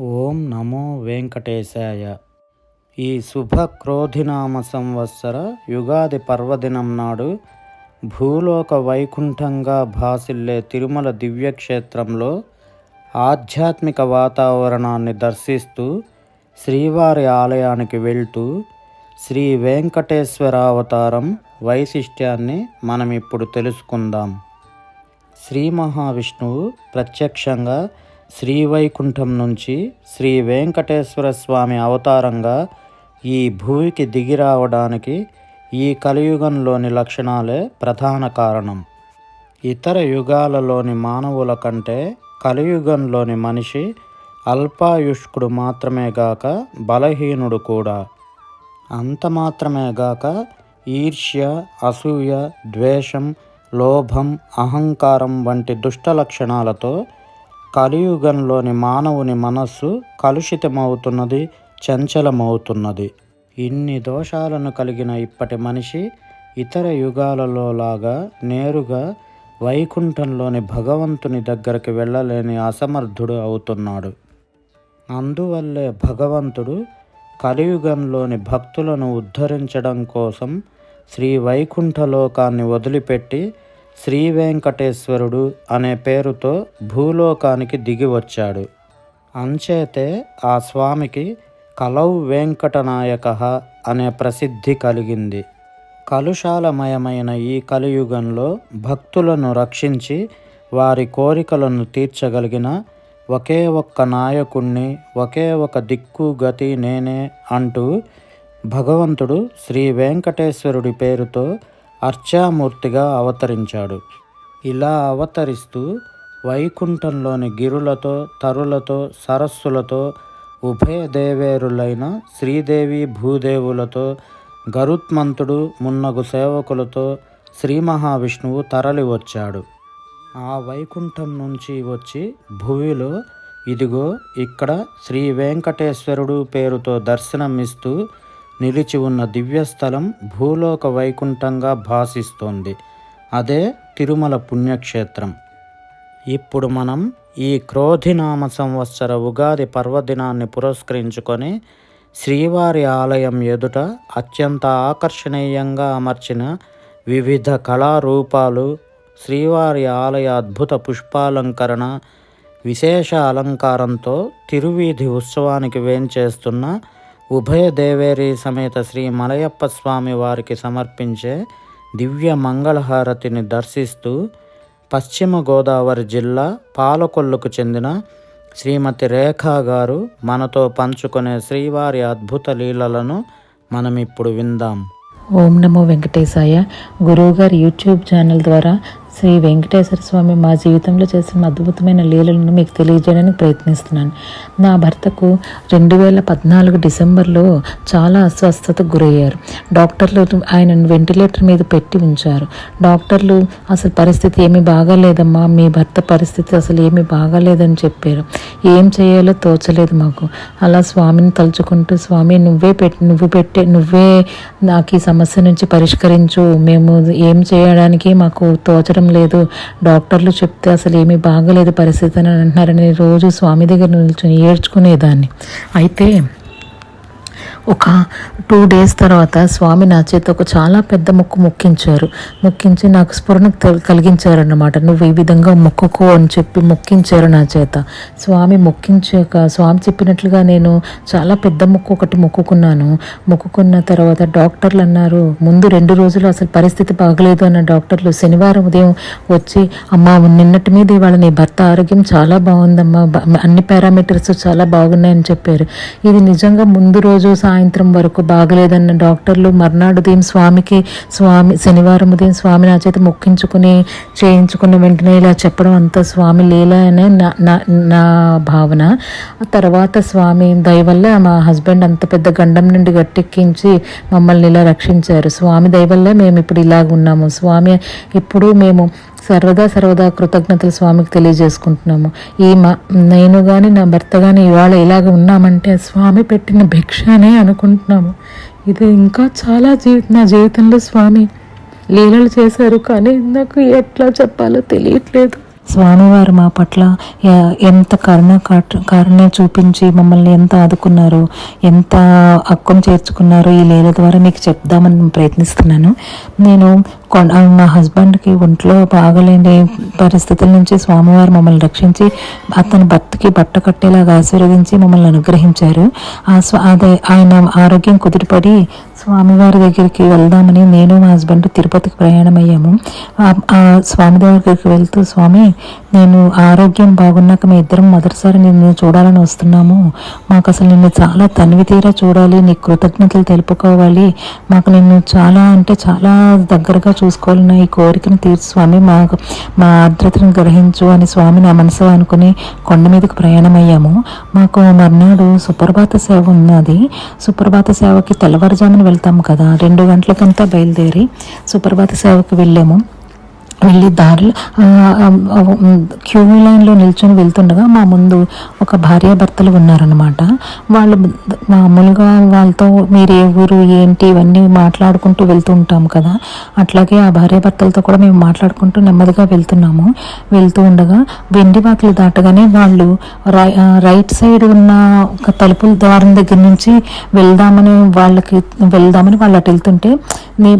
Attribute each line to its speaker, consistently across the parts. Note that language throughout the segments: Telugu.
Speaker 1: ఓం నమో వెంకటేశాయ. ఈ శుభ క్రోధినామ సంవత్సర యుగాది పర్వదినం నాడు భూలోక వైకుంఠంగా భాసిల్లే తిరుమల దివ్యక్షేత్రంలో ఆధ్యాత్మిక వాతావరణాన్ని దర్శిస్తూ శ్రీవారి ఆలయానికి వెళ్తూ శ్రీ వెంకటేశ్వర అవతారం వైశిష్ట్యాన్ని మనం ఇప్పుడు తెలుసుకుందాం. శ్రీ మహావిష్ణువు ప్రత్యక్షంగా శ్రీవైకుంఠం నుంచి శ్రీ వెంకటేశ్వర స్వామి అవతారంగా ఈ భూమికి దిగి రావడానికి ఈ కలియుగంలోని లక్షణాలే ప్రధాన కారణం. ఇతర యుగాలలోని మానవుల కంటే కలియుగంలోని మనిషి అల్పాయుష్కుడు మాత్రమే గాక బలహీనుడు కూడా. అంత మాత్రమే గాక ఈర్ష్య అసూయ ద్వేషం లోభం అహంకారం వంటి దుష్ట లక్షణాలతో కలియుగంలోని మానవుని మనస్సు కలుషితమవుతున్నది చంచలమవుతున్నది. ఇన్ని దోషాలను కలిగిన ఇప్పటి మనిషి ఇతర యుగాలలో లాగా నేరుగా వైకుంఠంలోని భగవంతుని దగ్గరికి వెళ్ళలేని అసమర్థుడు అవుతున్నాడు. అందువల్లే భగవంతుడు కలియుగంలోని భక్తులను ఉద్ధరించడం కోసం శ్రీ వైకుంఠలోకాన్ని వదిలిపెట్టి శ్రీ వెంకటేశ్వరుడు అనే పేరుతో భూలోకానికి దిగి వచ్చాడు. అంచేతే ఆ స్వామికి కలౌ వెంకటనాయక అనే ప్రసిద్ధి కలిగింది. కలుషాలమయమైన ఈ కలియుగంలో భక్తులను రక్షించి వారి కోరికలను తీర్చగలిగిన ఒకే ఒక్క నాయకుణ్ణి ఒకే ఒక దిక్కు గతి నేనే అంటూ భగవంతుడు శ్రీ వెంకటేశ్వరుడి పేరుతో అర్చామూర్తిగా అవతరించాడు. ఇలా అవతరిస్తూ వైకుంఠంలోని గిరులతో తరులతో సరస్సులతో ఉభయ దేవేరులైన శ్రీదేవి భూదేవులతో గరుత్మంతుడు మున్నగు సేవకులతో శ్రీ మహావిష్ణువు తరలి వచ్చాడు. ఆ వైకుంఠం నుంచి వచ్చి భువిలో ఇదిగో ఇక్కడ శ్రీ వెంకటేశ్వరుడు పేరుతో దర్శనమిస్తూ నిలిచి ఉన్న దివ్యస్థలం భూలోక వైకుంఠంగా భాసిస్తోంది. అదే తిరుమల పుణ్యక్షేత్రం. ఇప్పుడు మనం ఈ క్రోధినామ సంవత్సర ఉగాది పర్వదినాన్ని పురస్కరించుకొని శ్రీవారి ఆలయం ఎదుట అత్యంత ఆకర్షణీయంగా అమర్చిన వివిధ కళారూపాలు శ్రీవారి ఆలయ అద్భుత పుష్పాలంకరణ విశేష అలంకారంతో తిరువీధి ఉత్సవానికి వేంచేస్తున్న ఉభయ దేవేరి సమేత శ్రీ మలయప్ప స్వామి వారికి సమర్పించే దివ్య మంగళహారతిని దర్శిస్తూ పశ్చిమ గోదావరి జిల్లా పాలకొల్లుకు చెందిన శ్రీమతి రేఖా గారు మనతో పంచుకునే శ్రీవారి అద్భుత లీలలను మనం ఇప్పుడు విందాం.
Speaker 2: ఓం నమో వెంకటేశాయ. గురువుగారి యూట్యూబ్ ఛానల్ ద్వారా శ్రీ వెంకటేశ్వర స్వామి మా జీవితంలో చేసిన అద్భుతమైన లీలలను మీకు తెలియజేయడానికి ప్రయత్నిస్తున్నాను. నా భర్తకు రెండు వేల పద్నాలుగు డిసెంబర్లో చాలా అస్వస్థతకు గురయ్యారు. డాక్టర్లు ఆయనను వెంటిలేటర్ మీద పెట్టి ఉంచారు. డాక్టర్లు అసలు పరిస్థితి ఏమీ బాగాలేదమ్మా మీ భర్త పరిస్థితి అసలు ఏమీ బాగాలేదని చెప్పారు. ఏం చేయాలో తోచలేదు మాకు. అలా స్వామిని తలుచుకుంటూ స్వామి నువ్వే పెట్టి నువ్వు పెట్టే నువ్వే నాకు ఈ సమస్య నుంచి పరిష్కరించు. మేము ఏం చేయడానికి మాకు తోచడం లేదు. డాక్టర్లు చెప్తే అసలు ఏమీ బాగలేదు పరిస్థితి అని అంటున్నారని రోజు స్వామి దగ్గర నిల్చొని ఏడ్చుకునేదాన్ని. అయితే ఒక టూ డేస్ తర్వాత స్వామి నా చేత ఒక చాలా పెద్ద మొక్కు మొక్కించారు. మొక్కించి నాకు స్ఫురణ కలిగించారన్నమాట. నువ్వు ఈ విధంగా మొక్కుకో అని చెప్పి మొక్కించారు నా చేత. స్వామి మొక్కించాక స్వామి చెప్పినట్లుగా నేను చాలా పెద్ద మొక్కు ఒకటి మొక్కుకున్నాను. మొక్కుకున్న తర్వాత డాక్టర్లు అన్నారు ముందు రెండు రోజులు అసలు పరిస్థితి బాగలేదు అన్న డాక్టర్లు శనివారం ఉదయం వచ్చి అమ్మా నిన్నటి మీద ఇవాళ నీ భర్త ఆరోగ్యం చాలా బాగుందమ్మా. అన్ని పారామీటర్స్ చాలా బాగున్నాయని చెప్పారు. ఇది నిజంగా ముందు రోజు సాయంత్రం వరకు బాగలేదన్న డాక్టర్లు మర్నాడు ఉదయం స్వామికి స్వామి శనివారం ఉదయం స్వామి నా చేత మొక్కించుకుని చేయించుకున్న వెంటనే ఇలా చెప్పడం అంతా స్వామి లీల అనే నా నా నా భావన. ఆ తర్వాత స్వామి దయవల్ల మా హస్బెండ్ అంత పెద్ద గండం నుండి గట్టెక్కించి మమ్మల్ని ఇలా రక్షించారు. స్వామి దయవల్ల మేము ఇప్పుడు ఇలాగ ఉన్నాము స్వామి ఇప్పుడు మేము సర్వదా సర్వదా కృతజ్ఞతలు స్వామికి తెలియజేసుకుంటున్నాము. ఈ మా నేను కానీ నా భర్త కానీ ఇవాళ ఇలాగ ఉన్నామంటే స్వామి పెట్టిన భిక్ష అనే అనుకుంటున్నాము. ఇది ఇంకా చాలా జీవి నా జీవితంలో స్వామి లీలలు చేశారు కానీ నాకు ఎట్లా చెప్పాలో తెలియట్లేదు. స్వామివారు మా పట్ల ఎంత కరుణ కరుణ చూపించి మమ్మల్ని ఎంత ఆదుకున్నారు ఎంత హక్కును చేర్చుకున్నారు ఈ లీల ద్వారా మీకు చెప్దామని ప్రయత్నిస్తున్నాను. నేను కొన్- మా హస్బెండ్కి ఒంట్లో బాగలేని పరిస్థితుల నుంచి స్వామివారు మమ్మల్ని రక్షించి అతని భర్తకి బట్ట కట్టేలాగా ఆశీర్వదించి మమ్మల్ని అనుగ్రహించారు. ఆ స్వ అదే ఆయన ఆరోగ్యం కుదిరిపడి స్వామివారి దగ్గరికి వెళ్దామని నేను మా హస్బెండ్ తిరుపతికి ప్రయాణం అయ్యాము ఆ- ఆ స్వామి దగ్గరికి వెళ్తూ స్వామి నేను ఆరోగ్యం బాగున్నాక మీ ఇద్దరం మొదటిసారి నిన్ను చూడాలని వస్తున్నాము. మాకు అసలు నిన్ను చాలా తనివి తీరా చూడాలి నీ కృతజ్ఞతలు తెలుపుకోవాలి. మాకు నిన్ను చాలా అంటే చాలా దగ్గరగా చూసుకోవాలన్న ఈ కోరికను తీర్చు స్వామి. మా మా ఆర్ద్రతను గ్రహించు అని స్వామి నా మనసు అనుకుని కొండ మీదకి ప్రయాణం అయ్యాము మాకు మర్నాడు సుప్రభాత సేవ ఉన్నది. సుప్రభాత సేవకి తెల్లవారుజామున వెళ్తాము కదా. రెండు గంటలకంతా బయలుదేరి సుప్రభాత సేవకి వెళ్ళాము. వెళ్ళి దారిలో క్యూ లైన్లో నిల్చొని వెళ్తుండగా మా ముందు ఒక భార్యాభర్తలు ఉన్నారనమాట వాళ్ళు మామూలుగా వాళ్ళతో మీరు ఏ ఊరు ఏంటి ఇవన్నీ మాట్లాడుకుంటూ వెళ్తూ ఉంటాం కదా. అట్లాగే ఆ భార్యాభర్తలతో కూడా మేము మాట్లాడుకుంటూ నెమ్మదిగా వెళ్తున్నాము. వెళ్తూ ఉండగా వెండి వాకిలు దాటగానే వాళ్ళు రై- రైట్ సైడ్ ఉన్న ఒక తలుపుల ద్వారం దగ్గర నుంచి వెళ్దామని వాళ్ళకి వెళ్దామని వాళ్ళు అటు వెళ్తుంటే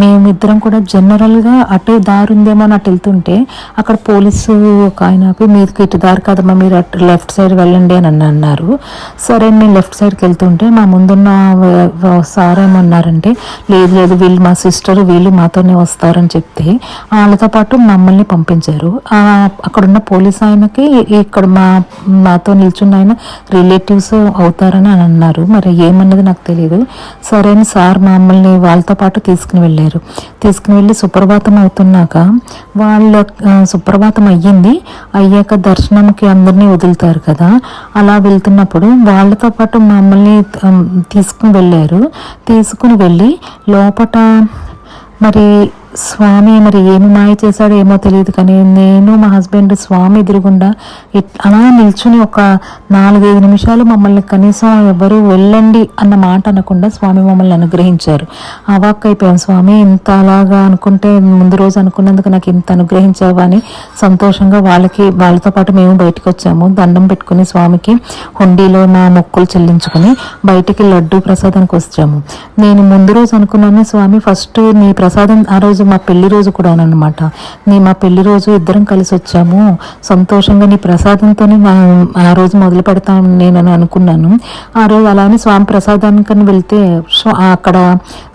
Speaker 2: మేమిద్దరం కూడా జనరల్గా అటు దారుందేమో అని అటు వెళ్తుంటే అక్కడ పోలీసు ఒక ఆయన ఆపి మీదకి ఇటు దారి కాదమ్మా మీరు అటు లెఫ్ట్ సైడ్ వెళ్ళండి అని అన్నారు. సరే నేను లెఫ్ట్ సైడ్కి వెళ్తుంటే మా ముందున్న సార్ ఏమన్నారంటే లేదు లేదు వీళ్ళు మా సిస్టర్ వీళ్ళు మాతోనే వస్తారని చెప్తే వాళ్ళతో పాటు మమ్మల్ని పంపించారు. అక్కడున్న పోలీస్ ఆయనకి ఇక్కడ మా మాతో నిల్చున్న ఆయన రిలేటివ్స్ అవుతారని అని అన్నారు. మరి ఏమన్నది నాకు తెలియదు సరే అని సార్ మమ్మల్ని వాళ్ళతో పాటు తీసుకుని వెళ్ళారు. తీసుకుని వెళ్ళి సుప్రభాతం అవుతున్నాక వాళ్ళ సుప్రభాతం అయ్యింది. అయ్యాక దర్శనంకి అందరినీ వదులుతారు కదా. అలా వెళ్తున్నప్పుడు వాళ్ళతో పాటు మమ్మల్ని తీసుకుని వెళ్ళారు. తీసుకుని వెళ్ళి లోపట మరి స్వామి మరి ఏమి మాయ చేశాడో ఏమో తెలియదు కానీ నేను మా హస్బెండ్ స్వామి ఎదురుగుండా అలా నిల్చుని ఒక నాలుగైదు నిమిషాలు మమ్మల్ని కనీసం ఎవరు వెళ్ళండి అన్న మాట అనకుండా స్వామి మమ్మల్ని అనుగ్రహించారు. అవాక్ అయిపోయాం. స్వామి ఇంత అలాగా అనుకుంటే ముందు రోజు అనుకున్నందుకు నాకు ఇంత అనుగ్రహించావా అని సంతోషంగా వాళ్ళకి వాళ్ళతో పాటు మేము బయటకు వచ్చాము. దండం పెట్టుకుని స్వామికి హుండీలో మా మొక్కులు చెల్లించుకుని బయటికి లడ్డు ప్రసాదానికి వచ్చాము. నేను ముందు రోజు అనుకున్నాను స్వామి ఫస్ట్ నీ ప్రసాదం ఆ రోజు మా పెళ్ళి రోజు కూడా అనమాట. నీ మా పెళ్ళి రోజు ఇద్దరం కలిసి వచ్చాము. సంతోషంగా నీ ప్రసాదంతోనే మా ఆ రోజు మొదలు పెడతాను నేను అని అనుకున్నాను. ఆ రోజు అలానే స్వామి ప్రసాదానికని వెళ్తే అక్కడ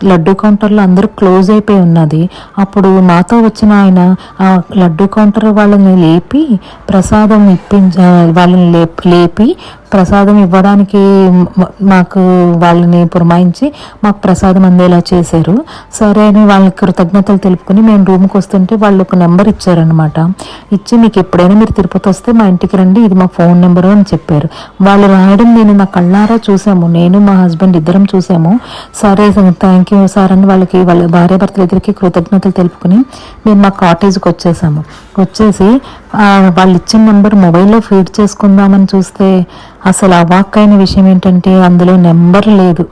Speaker 2: లడ్డు కౌంటర్లో అందరూ క్లోజ్ అయిపోయి ఉన్నది. అప్పుడు మాతో వచ్చిన ఆయన ఆ లడ్డు కౌంటర్ వాళ్ళని లేపి ప్రసాదం ఇప్పించ వాళ్ళని లేపి లేపి ప్రసాదం ఇవ్వడానికి మాకు వాళ్ళని పురమాయించి మాకు ప్రసాదం అందేలా చేశారు. సరే అని వాళ్ళకి కృతజ్ఞతలు తెలుపుకొని మేము రూమ్కి వస్తుంటే వాళ్ళు ఒక నెంబర్ ఇచ్చారనమాట ఇచ్చి మీకు ఎప్పుడైనా మీరు తిరుపతి వస్తే మా ఇంటికి రండి ఇది మా ఫోన్ నెంబరు అని చెప్పారు. వాళ్ళు రాయడం నేను నా కళ్ళారా చూసాము నేను మా హస్బెండ్ ఇద్దరం చూసాము. సరే థ్యాంక్ యూ సార్ అని వాళ్ళకి వాళ్ళ భార్యాభర్తల ఇద్దరికి కృతజ్ఞతలు తెలుపుకొని మేము మా కాటేజ్కి వచ్చేసాము. వచ్చేసి వాళ్ళు ఇచ్చిన నెంబర్ మొబైల్లో ఫీడ్ చేసుకుందామని చూస్తే అసలు అవాక్కైన విషయం ఏంటంటే అందులో నెంబర్ లేదు.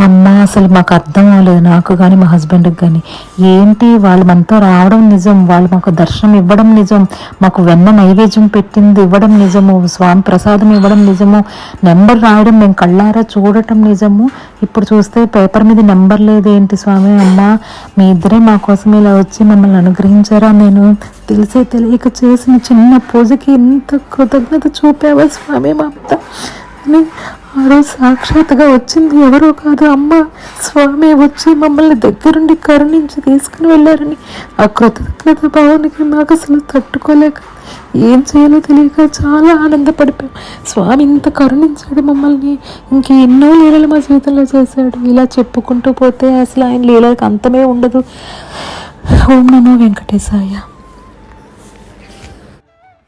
Speaker 2: అమ్మ అసలు మాకు అర్థం అవ్వలేదు. నాకు కానీ మా హస్బెండ్కి కానీ ఏంటి? వాళ్ళు మనతో రావడం నిజం. వాళ్ళు మాకు దర్శనం ఇవ్వడం నిజం. మాకు వెన్న నైవేద్యం పెట్టింది ఇవ్వడం నిజము. స్వామి ప్రసాదం ఇవ్వడం నిజము. నెంబర్ రాయడం మేము కళ్ళారా చూడటం నిజము. ఇప్పుడు చూస్తే పేపర్ మీద నెంబర్ లేదు ఏంటి స్వామి అమ్మ? మీ ఇద్దరే మా కోసం ఇలా వచ్చి మమ్మల్ని అనుగ్రహించారా? నేను తెలిసే తెలియక చేసిన చిన్న పూజకి ఇంత కృతజ్ఞత చూపావా స్వామి మా మీద అని ఆ రోజు సాక్షాత్గా వచ్చింది ఎవరో కాదు అమ్మ. స్వామి వచ్చి మమ్మల్ని దగ్గరుండి కరుణించి తీసుకుని వెళ్ళారని. ఆ కృతజ్ఞత భావానికి మాకు అసలు తట్టుకోలేక ఏం చేయాలో తెలియక చాలా ఆనందపడిపోయాం. స్వామి ఇంత కరుణించాడు మమ్మల్ని. ఇంక ఎన్నో లీలలు మా జీవితంలో చేశాడు. ఇలా చెప్పుకుంటూ పోతే అసలు ఆయన లీలలకు అంతమే ఉండదు. ఓం నమో వెంకటేశాయ.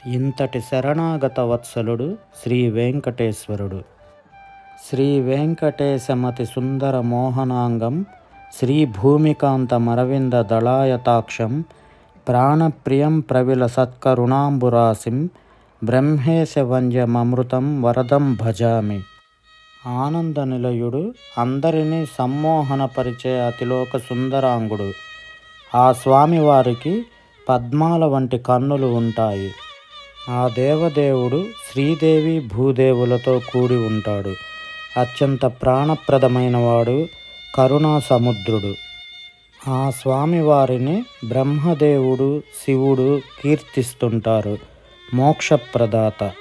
Speaker 1: ఇంతటి శరణాగత వత్సలుడు శ్రీ వెంకటేశ్వరుడు. శ్రీ వెంకటేశమతి సుందర మోహనాంగం శ్రీ భూమికాంత మరవింద దళాయతాక్షం ప్రాణప్రియం ప్రవిల సత్కరుణాంబురాశిం బ్రహ్మేశవంజమమృతం వరదం భజామి. ఆనంద నిలయుడు అందరినీ సమ్మోహనపరిచే అతిలోక సుందరాంగుడు. ఆ స్వామివారికి పద్మాల వంటి కన్నులు ఉంటాయి. ఆ దేవదేవుడు శ్రీదేవి భూదేవులతో కూడి ఉంటాడు. అత్యంత ప్రాణప్రదమైనవాడు కరుణా సముద్రుడు ఆ స్వామివారిని బ్రహ్మదేవుడు శివుడు కీర్తిస్తుంటారు. మోక్షప్రదాత.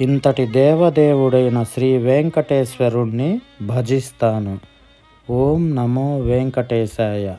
Speaker 1: ఇంతటి దేవదేవుడైన శ్రీ వెంకటేశ్వరుణ్ణి భజిస్తాను. ఓం నమో వెంకటేశాయ.